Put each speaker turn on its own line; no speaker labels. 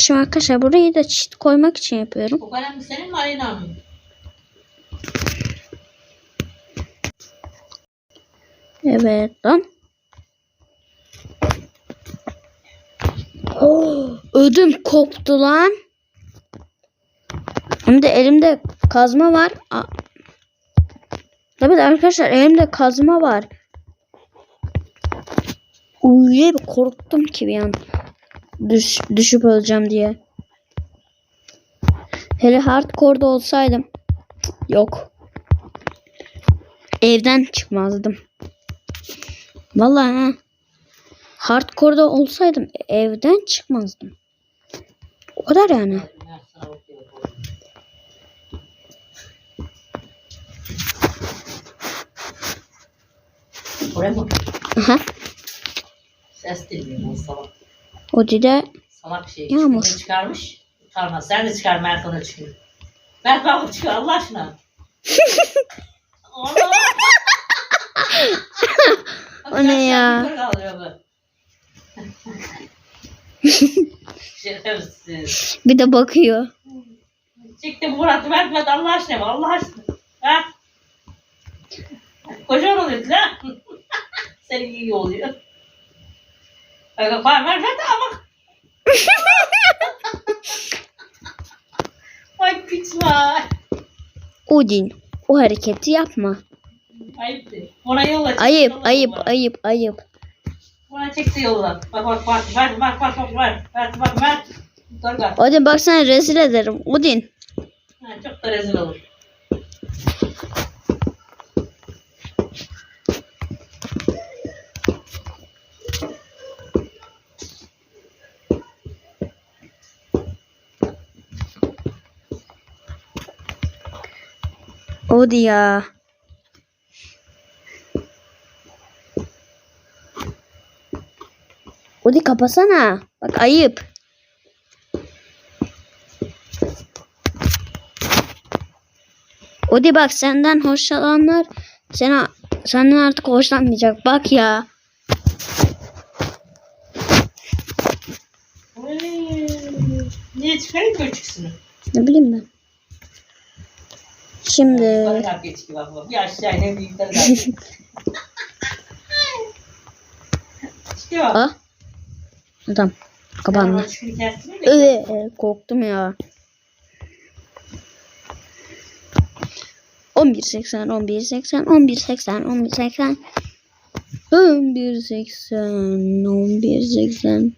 Şimdi arkadaşlar burayı da çit koymak için yapıyorum.
O kalem senin mi Aleyna mı?
Evet lan. Oh, ödüm koptu lan. Hem de elimde kazma var. A- Evet arkadaşlar elimde kazma var. Öyle bir korktum ki bir an. Düş, düşüp öleceğim diye. Hele hardcore'da olsaydım. Yok. Evden çıkmazdım. Vallahi ha. Hardcore'da olsaydım evden çıkmazdım. O kadar yani. Aha.
Ses o salak.
O dide
Salak şey.
Yağmur.
çıkıyor, çıkarmış. Çıkarmaz. Sen de çıkar Mert ona çıkıyor. Mert çıkıyor Allah aşkına. Allah.
O ne ya?
Şerefsiz.
bir de bakıyor.
Çıktı Murat Mert Allah aşkına Allah aşkına. Ha? Kocaman oluyor lan. Senin iyi oluyor. Bak bak Mert Mert ama. Ay piç var.
Odin o hareketi yapma.
Ayıptı. Ona yolla.
Ayıp
yolla
ayıp
bana.
ayıp ayıp.
Ona çekti yolla. Bak bak bak. Mert bak bak bak Mert. Mert bak bak.
Odin baksana rezil ederim. Odin.
Ha, çok da rezil olur.
Odi ya. Odi kapasana. Bak ayıp. Odi bak senden hoşlananlar sana senden artık hoşlanmayacak. Bak ya.
Niye o çıksın?
Ne bileyim ben. Şimdi
Bak kalk geç ki bak bak. Bir aşağı iner bir yukarı kalk. Çıkıyor.
ah. Tamam. Kapandı. Ee, korktum ya. 11.80 11.80 11.80 11.80 11.80 11.80